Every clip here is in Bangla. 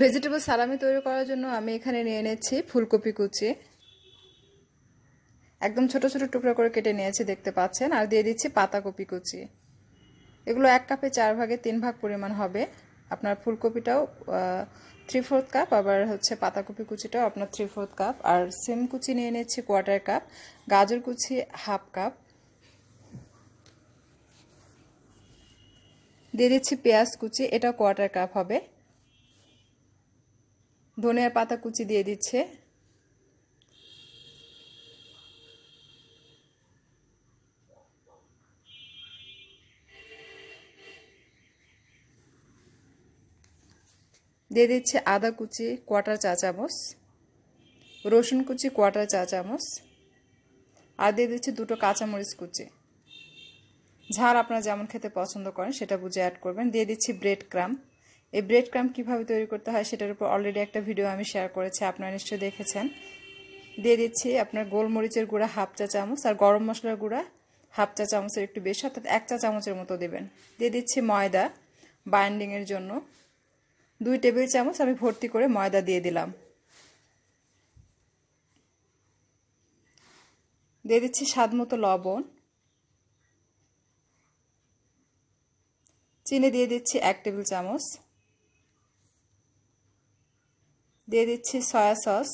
ভেজিটেবল সালামি তৈরি করার জন্য আমি এখানে নিয়ে নিয়েছি ফুলকপি কুচি। একদম ছোট ছোট টুকরো করে কেটে নিয়েছি, দেখতে পাচ্ছেন। আর দিয়ে দিচ্ছি পাতাকপি কুচি। এগুলো এক কাপে চার ভাগে তিন ভাগ পরিমাণ হবে। আপনার ফুলকপিটাও থ্রি ফোর্থ কাপ আবার হচ্ছে পাতাকপি কুচিটাও আপনার থ্রি ফোর্থ কাপ আর সিম কুচি নিয়ে নিচ্ছি কোয়ার্টার কাপ গাজর কুচি হাফ কাপ দিয়ে দিচ্ছি পেঁয়াজ কুচি, এটাও কোয়ার্টার কাপ হবে। ধনিয়ার পাতা কুচি দিয়ে দিচ্ছে। দিয়ে দিচ্ছে আদা কুচি, কোয়াটার চা চামচ, রসুন কুচি, কোয়াটার চা চামচ, আর দিয়ে দিচ্ছে দুটো কাঁচামরিচ কুচি। ঝাল আপনারা যেমন খেতে পছন্দ করেন সেটা বুঝে অ্যাড করবেন। দিয়ে দিচ্ছি ব্রেড ক্রাম এই ব্রেড ক্রাম কীভাবে তৈরি করতে হয় সেটার উপর অলরেডি একটা ভিডিও আমি শেয়ার করেছি, আপনারা নিশ্চয়ই দেখেছেন। দিয়ে দিচ্ছি আপনার গোলমরিচের গুঁড়া হাফ চা চামচ আর গরম মশলার গুঁড়া হাফ চা চামচের একটু বেশি, অর্থাৎ এক চা চামচের মতো দেবেন। দিয়ে দিচ্ছি ময়দা বাইন্ডিংয়ের জন্য। দুই টেবিল চামচ আমি ভর্তি করে ময়দা দিয়ে দিলাম। দিয়ে দিচ্ছি স্বাদ মতো লবণ। চিনি দিয়ে দিচ্ছি এক টেবিল চামচ। দিয়ে দিচ্ছি সয়া সস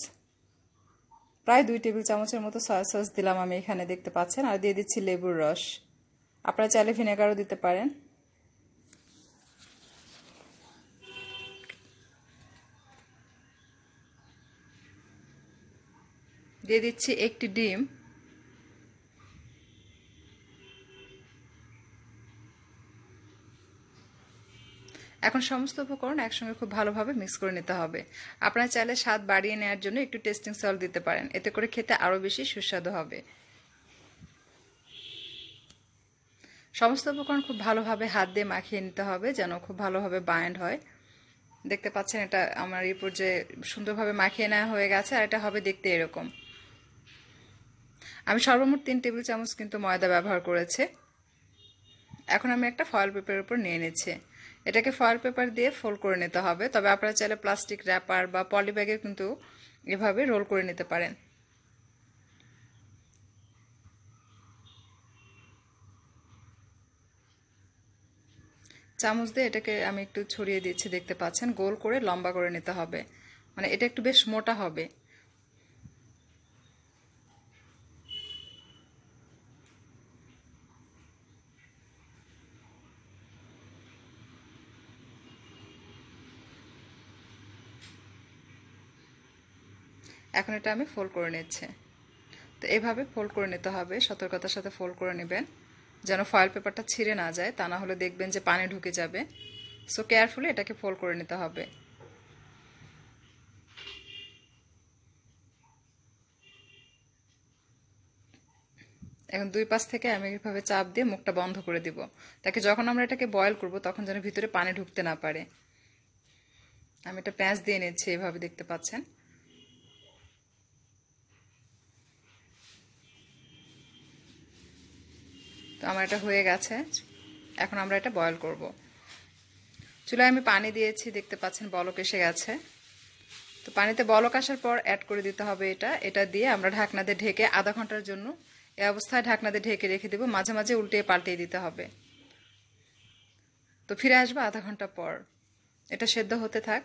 প্রায় দুই টেবিল চামচের মতো সয়া সস দিলাম আমি এখানে, দেখতে পাচ্ছেন? আর দিয়ে দিচ্ছি লেবুর রস। আপনারা চাইলে ভিনেগারও দিতে পারেন। দিয়ে দিচ্ছি একটি ডিম। এখন সমস্ত উপকরণ একসঙ্গে খুব ভালোভাবে মিক্স করে নিতে হবে। আপনারা চাইলে স্বাদ বাড়িয়ে নেওয়ার জন্য একটু টেস্টিং সল্ট দিতে পারেন। এতে করে খেতে আরও বেশি সুস্বাদু হবে। সমস্ত উপকরণ খুব ভালোভাবে হাত দিয়ে মাখিয়ে নিতে হবে যেন খুব ভালোভাবে বায়ান্ড হয়। দেখতে পাচ্ছেন এটা আমার এই পর্যায়ে সুন্দরভাবে মাখিয়ে নেওয়া হয়ে গেছে আর এটা হবে দেখতে এরকম। আমি সর্বমোট তিন টেবিল চামচ কিন্তু ময়দা ব্যবহার করেছে। এখন আমি একটা ফয়েল পেপারের উপর নিয়ে নিচ্ছি। এটাকে ফয়েল পেপার দিয়ে ফোল্ড করে নিতে হবে। তবে আপনারা চাইলে প্লাস্টিক র্যাপার বা পলিব্যাগে কিন্তু এভাবে রোল করে নিতে পারেন। চামচ দিয়ে এটাকে আমি একটু ছড়িয়ে দিচ্ছি, দেখতে পাচ্ছেন? গোল করে লম্বা করে নিতে হবে। মানে এটা একটু বেশ মোটা হবে। এখন এটা আমি ফোল্ড করে নিচ্ছি। তো এভাবে ফোল্ড করে নিতে হবে, সতর্কতার সাথে ফোল্ড করে নেবেন, যেন ফয়েল পেপারটা ছিঁড়ে না যায়, তা না হলে দেখবেন যে পানি ঢুকে যাবে। সো কেয়ারফুলি এটাকে ফোল্ড করে নিতে হবে। এখন দুই পাশ থেকে আমি এইভাবে চাপ দিয়ে মুখটা বন্ধ করে দিব। তাকে যখন আমরা এটাকে বয়েল করব, তখন যেন ভিতরে পানি ঢুকতে না পারে। আমি এটা প্যাঁচ দিয়ে নিচ্ছি, এভাবে দেখতে পাচ্ছেন? আমার এটা হয়ে গেছে। এখন আমরা এটা বয়ল করব। চুলায় আমি পানি দিয়েছি, দেখতে পাচ্ছেন বলক এসে গেছে। তো পানিতে বলক আসার পর অ্যাড করে দিতে হবে এটা। এটা দিয়ে আমরা ঢাকনা দিয়ে ঢেকে আধা ঘণ্টার জন্য এ অবস্থায় ঢাকনা দিয়ে ঢেকে রেখে দেবো। মাঝে মাঝে উল্টে পাল্টিয়ে দিতে হবে। তো ফিরে আসব আধা ঘণ্টা পর। এটা সেদ্ধ হতে থাক।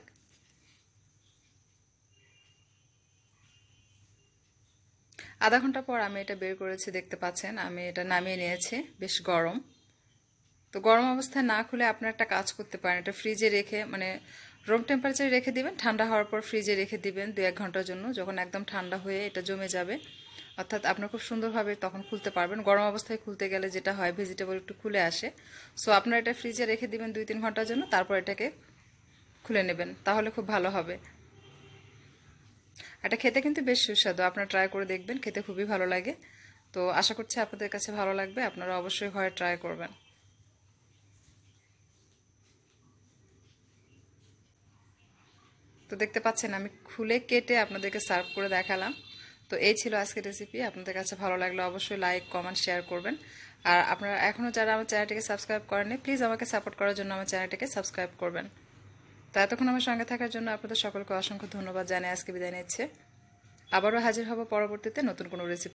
আধা ঘণ্টা পর আমি এটা বের করেছি, দেখতে পাচ্ছেন। আমি এটা নামিয়ে নিয়েছি, বেশ গরম। তো গরম অবস্থায় না খুলে আপনার একটা কাজ করতে পারেন। এটা ফ্রিজে রেখে মানে রুম টেম্পারেচারে রেখে দিবেন, ঠান্ডা হওয়ার পর ফ্রিজে রেখে দিবেন দু এক ঘণ্টার জন্য। যখন একদম ঠান্ডা হয়ে এটা জমে যাবে, অর্থাৎ আপনার খুব সুন্দরভাবে তখন খুলতে পারবেন। গরম অবস্থায় খুলতে গেলে যেটা হয় ভেজিটেবল একটু খুলে আসে। সো আপনার এটা ফ্রিজে রেখে দিবেন দুই তিন ঘণ্টার জন্য, তারপর এটাকে খুলে নেবেন। তাহলে খুব ভালো হবে। এটা খেতে কিন্তু বেশ সুস্বাদু। আপনারা ট্রাই করে দেখবেন, খেতে খুবই ভালো লাগে। তো আশা করছি আপনাদের কাছে ভালো লাগবে, আপনারা অবশ্যই ঘরে ট্রাই করবেন। তো দেখতে পাচ্ছেন, আমি খুলে কেটে আপনাদেরকে সার্ভ করে দেখালাম। তো এই ছিল আজকের রেসিপি আপনাদের কাছে ভালো লাগলে অবশ্যই লাইক কমেন্ট শেয়ার করবেন। আর আপনারা এখনও যারা আমার চ্যানেলটিকে সাবস্ক্রাইব করেননি প্লিজ আমাকে সাপোর্ট করার জন্য আমার চ্যানেলটিকে সাবস্ক্রাইব করবেন। তা এতক্ষণ আমার সঙ্গে থাকার জন্য আপনাদের সকলকে অসংখ্য ধন্যবাদ জানিয়ে আজকে বিদায় নিচ্ছে। আবারও হাজির হব পরবর্তীতে নতুন কোনো রেসিপি